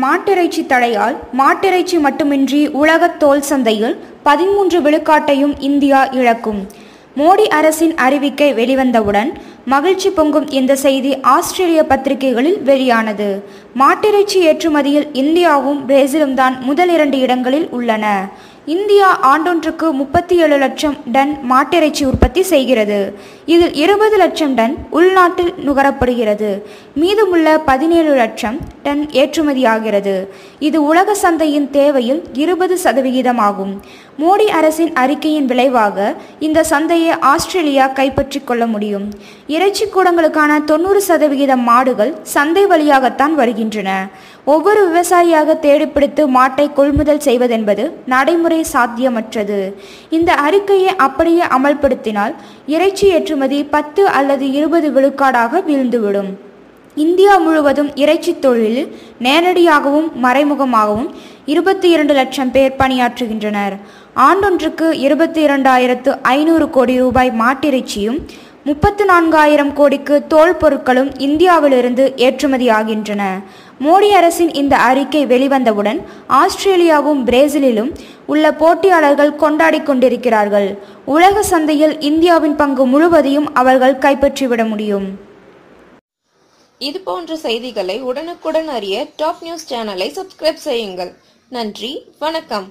மாட்டிறைச்சி தடையால் மாட்டிறைச்சி மட்டுமின்றி உலக தோல் சந்தையில் பதிமூன்று விழுக்காட்டையும் இந்தியா இழக்கும். மோடி அரசின் அறிவிக்கை வெளிவந்தவுடன் மகிழ்ச்சி பொங்கும் இந்த செய்தி ஆஸ்திரேலிய பத்திரிகைகளில் வெளியானது. மாட்டிறைச்சி ஏற்றுமதியில் இந்தியாவும் பிரேசிலும் தான் முதல் இரண்டு இடங்களில் உள்ளன. இந்தியா ஆண்டொன்றுக்கு முப்பத்தி ஏழு லட்சம் டன் மாட்டிறைச்சி உற்பத்தி செய்கிறது. இதில் இருபது லட்சம் டன் உள்நாட்டில் நுகரப்படுகிறது. மீதமுள்ள பதினேழு லட்சம் டன் ஏற்றுமதியாகிறது. இது உலக சந்தையின் தேவையில் இருபது சதவிகிதமாகும். மோடி அரசின் அறிக்கையின் விளைவாக இந்த சந்தையை ஆஸ்திரேலியா கைப்பற்றிக் கொள்ள முடியும். இறைச்சி கூடங்களுக்கான தொண்ணூறு சதவிகித மாடுகள் சந்தை வழியாகத்தான் வருகின்றன. ஒவ்வொரு விவசாயியாக தேடிப்பிடித்து மாட்டை கொள்முதல் செய்வதென்பது நடைமுறை சாத்தியமற்றது. இந்த அறிக்கையை அப்படியே அமல்படுத்தினால் இறைச்சி ஏற்றுமதி பத்து அல்லது இருபது விழுக்காடாக வீழ்ந்துவிடும். இந்தியா முழுவதும் இறைச்சி தொழிலில் நேரடியாகவும் மறைமுகமாகவும் இருபத்தி இரண்டு லட்சம் பேர் பணியாற்றுகின்றனர். ஆண்டொன்றுக்கு இருபத்தி இரண்டாயிரத்து ஐநூறு கோடி ரூபாய் மாட்டிறைச்சியும் முப்பத்து நான்காயிரம் கோடிக்கு தோல் பொருட்களும் இந்தியாவிலிருந்து ஏற்றுமதியாகின்றன. மோடி அரசின் இந்த அறிக்கை வெளிவந்தவுடன் ஆஸ்திரேலியாவும் பிரேசிலிலும் உள்ள போட்டியாளர்கள் கொண்டாடி கொண்டிருக்கிறார்கள். உலக சந்தையில் இந்தியாவின் பங்கு முழுவதையும் அவர்கள் கைப்பற்றிவிட முடியும். இது போன்ற செய்திகளை உடனுக்குடன் அறிய டாப் நியூஸ் சேனலை சப்ஸ்கிரைப் செய்யுங்கள். நன்றி வணக்கம்.